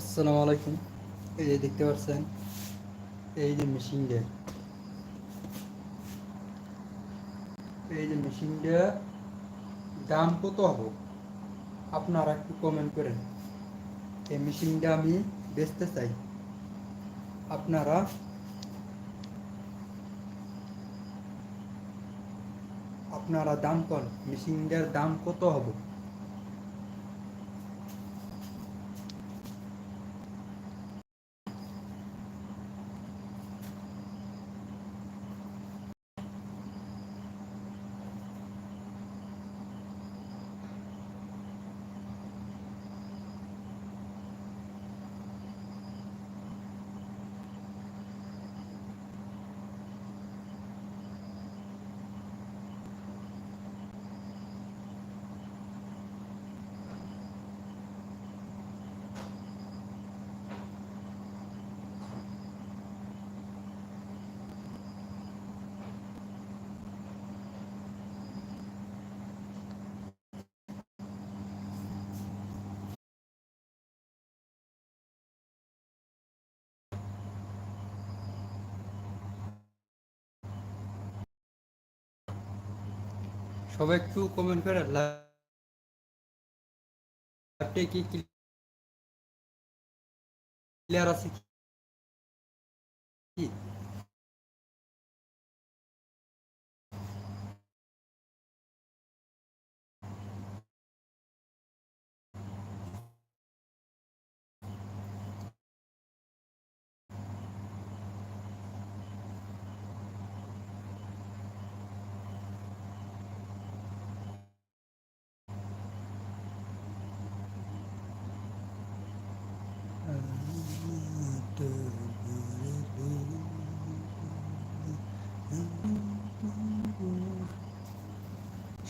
আসসালামু আলাইকুম। এই যে দেখতে পাচ্ছেন, এই যে মেশিনটা এই যে মেশিনটা দাম কত হবে? আপনারা একটু কমেন্ট করেন। এই মেশিনটা আমি বেচতে চাই। আপনারা আপনারা দাম কর মেশিনটার দাম কত হবে? সবাই একটু কমেন্ট করে লাইভটা কি ক্লিয়ার আছে কি?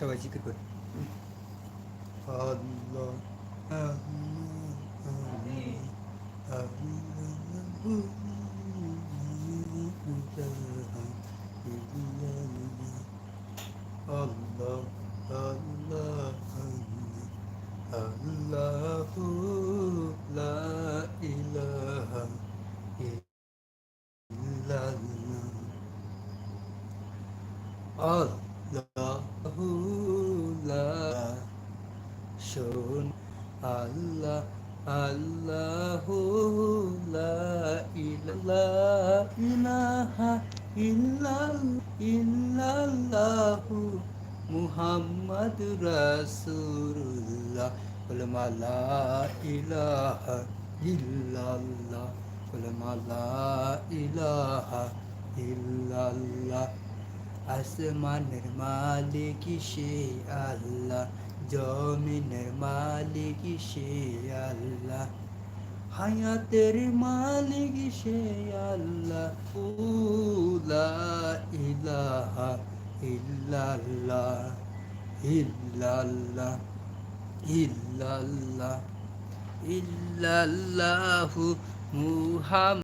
সবাই জিজ্ঞেস করে লা শোন আল্লাহ আল্লাহু ইলাহা ইল্লাল ইল্লাল্লাহু মুহাম্মদ রাসূলুল্লাহ কলমা লা ইলাহা ইল্লাল্লাহ কলমা লা ইলাহা ইল্লাল্লাহ আসমানের মালিক সে আল্লাহ জমিনের মালিক সে আল্লাহ। হায়াতের মালিক সে আল্লাহ উলা ইলাহা ইল্লাল্লাহ ইল্লাল্লাহ ইল্লাল্লাহ, ইল্লাল্লাহু মুহাম্মদ।